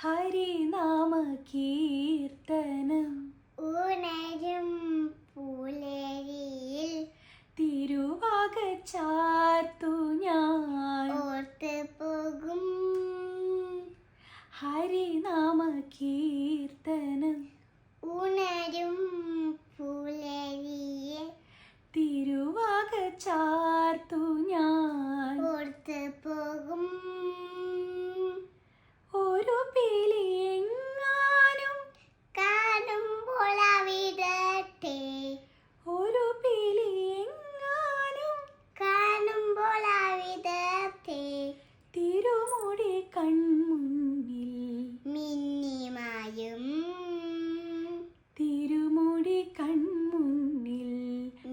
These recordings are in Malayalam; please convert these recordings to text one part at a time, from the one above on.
ഹരിനാമ കീർത്തനം ഉണരും പുലരിയിൽ തിരുവാക ചാർത്തു ഞാൻ. ഓർത്ത് പോകും. ഹരിനാമ കീർത്തനം ഉണരും പുലരിയിൽ തിരുവാക ചാർത്തു ഞാൻ. തിരുമുടി കൺമുന്നിൽ മിന്നിമായും തിരുമുടി കൺമുന്നിൽ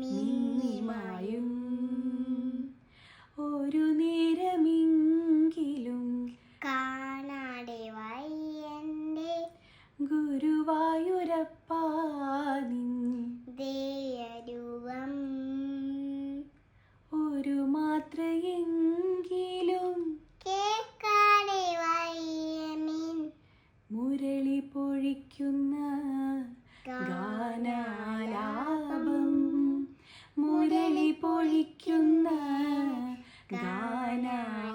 മിന്നിമായും ഒരു നേരമെങ്കിലും കാണാതെ വയ്യന്റെ ഗുരുവായൂരപ്പാ നിൻ ദേയരൂപം ഒരു മാത്രയെങ്കിലും ഒഴുക്കുന്ന ഗാനാലാപം മുരളി പൊഴിക്കുന്ന ഗാനാലാപം.